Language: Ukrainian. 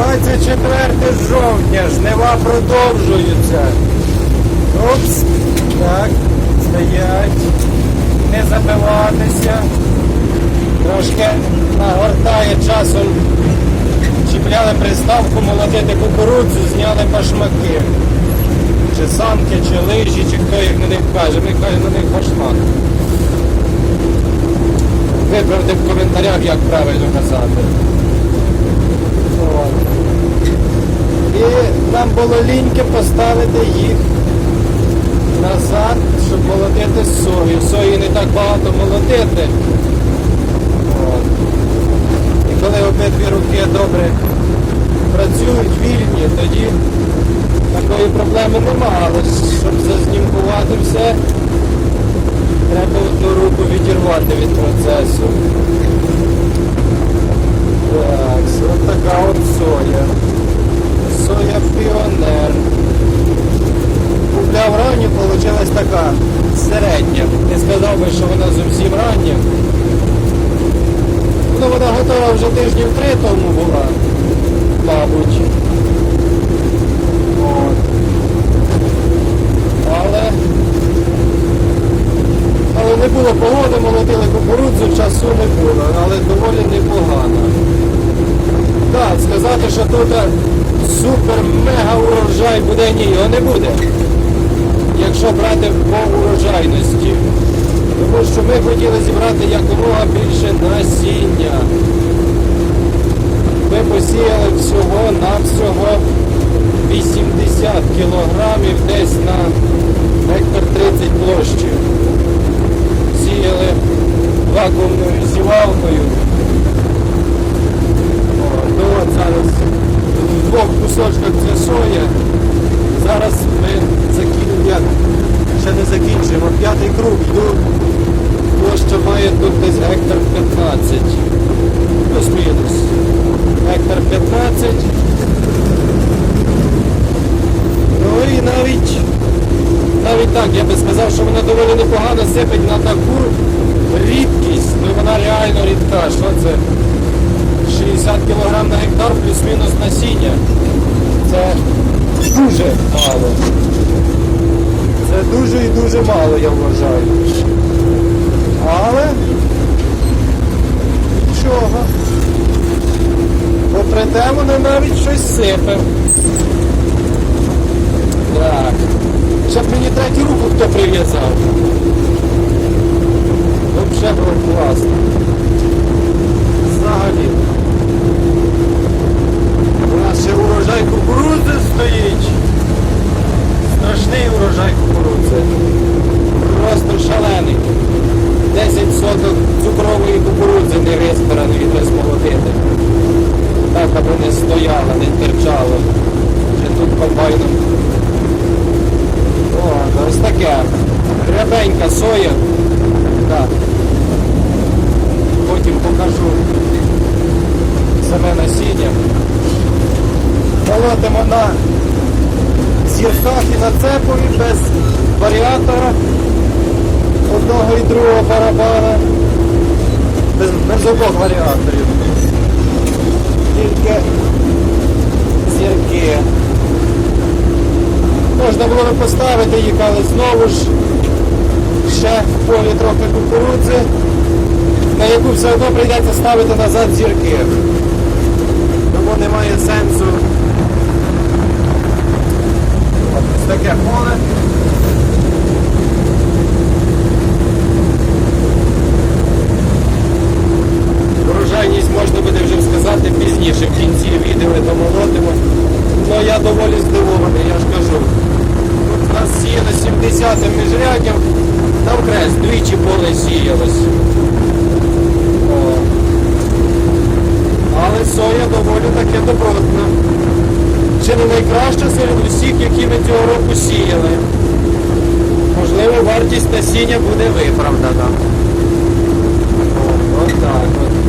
24 жовтня, жнива продовжуються. Опс. Так, стоять. Не забиватися. Трошки нагортає часом. Чіпляли приставку, молодити кукурудзу, зняли башмаки. Чи санки, чи лижі, чи хто їх на них каже. Ми кажемо на них башмак. Виправте в коментарях, як правильно казати. От. І нам було ліньки поставити їх назад, щоб молотити сою. Сої не так багато молотити. От. І коли обидві руки добре працюють, вільні, тоді такої проблеми нема. Але щоб зазнімкувати все, треба одну руку відірвати від процесу. Так, от така от соя. Соя піонер. Купляв ранню, вийшла така середня. Не сказав би, що вона зовсім рання. Ну, вона готова вже тижнів три тому була, мабуть. От. Але, але не було погоди, молотили кукурудзу, часу не було, але доволі непогано. Так, сказати, що тут супер-мега урожай буде, ні, його не буде. Якщо брати по урожайності. Тому що ми хотіли зібрати якомога більше насіння. Ми посіяли всього на всього 80 кілограмів десь на гектар 30 площі. Сіяли вакуумною сівалкою. О, Ну от зараз в кусочках це соя. Зараз ми закінчимо, ще не закінчуємо. П'ятий круг йду. Площа має тут десь гектар 15. Плюс-мінус. Гектар 15. Ну і навіть навіть так, я би сказав, що вона доволі непогано сипить на таку рідкість. Ну вона реально рідка. Що це? 60 кг на гектар плюс-мінус насіння. Це дуже мало. Це дуже і дуже мало, я вважаю. Але нічого. Попри те, вони навіть щось сипе. Так. Щоб мені третю руку хто прив'язав. Взагалі було класно. Взагалі. У нас ще урожай кукурудзи стоїть. Страшний урожай кукурудзи. Просто шалений. 10 соток цукрової кукурудзи не визбирано від розмолотити. Так, аби не стояло, не терчало. Вже тут комбайном. О, ось таке. Рябенька соя. Так. Потім покажу саме насіння. Молотимо на зірках і на цепові без варіатора одного і другого барабана. Без, без обох варіаторів. Тільки зірки. Можна було би поставити їх, але знову ж ще в полі трохи кукурудзи, на яку все одно прийдеться ставити назад зірки. такий здивований, я ж кажу. У нас сіяли 70-м міжрядів, там крест двічі поле сіялось. Але соя доволі таке добротна. Чи не найкраща серед усіх, які ми цього року сіяли. Можливо, вартість насіння буде виправдана. О, от так от.